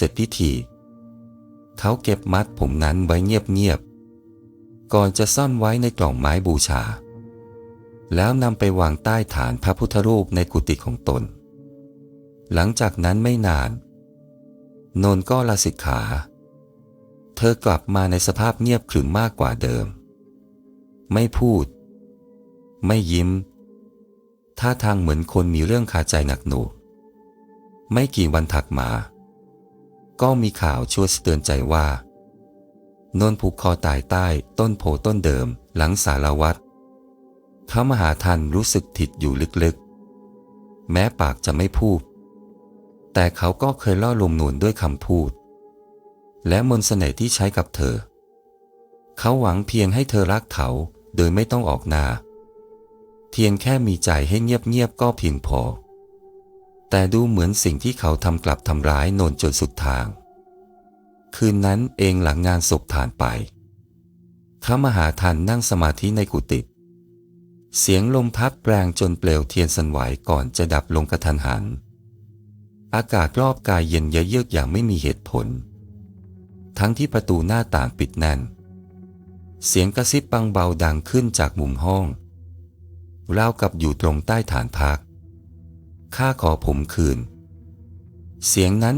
เสร็จพิธี เขาเก็บมัดผมนั้นไว้เงียบๆ ก่อนจะซ่อนไว้ในกล่องไม้บูชา แล้วนำไปวางใต้ฐานพระพุทธรูปในกุฏิของตน หลังจากนั้นไม่นาน นนก็ลาสิกขา เธอกลับมาในสภาพเงียบขรึมมากกว่าเดิม ไม่พูด ไม่ยิ้ม ท่าทางเหมือนคนมีเรื่องคาใจหนักหน่วงไม่กี่วันถัดมา ก็มีข่าวช่วยเตือนใจว่านนท์ผูกคอตายใต้ต้นโพต้นเดิมหลังสารวัตรพระมหาทันรู้สึกผิดอยู่ลึกๆ แม้ปากจะไม่พูด แต่เขาก็เคยล่อลวงนวลด้วยคำพูด และมนเสน่ห์ที่ใช้กับเธอ เขาหวังเพียงให้เธอรักเขาโดยไม่ต้องออกหน้า เพียงแค่มีใจให้เงียบๆก็เพียงพอ แต่ดูเหมือนสิ่งที่เขาทำกลับทำร้ายนนจนสุดทาง คืนนั้นเองหลังงานศพผ่านไปพระมหาทันนั่งสมาธิในกุฏิเสียงลมพัดแรงจนเปลวเทียนสันไหวก่อนจะดับลงกระทันหัน อากาศรอบกายเย็นเยือกอย่างไม่มีเหตุผล ทั้งที่ประตูหน้าต่างปิดแน่น เสียงกระซิบบังเบาดังขึ้นจากมุมห้องราวกับอยู่ตรงใต้ฐานพัก ข้าขอผมคืน เสียงนั้น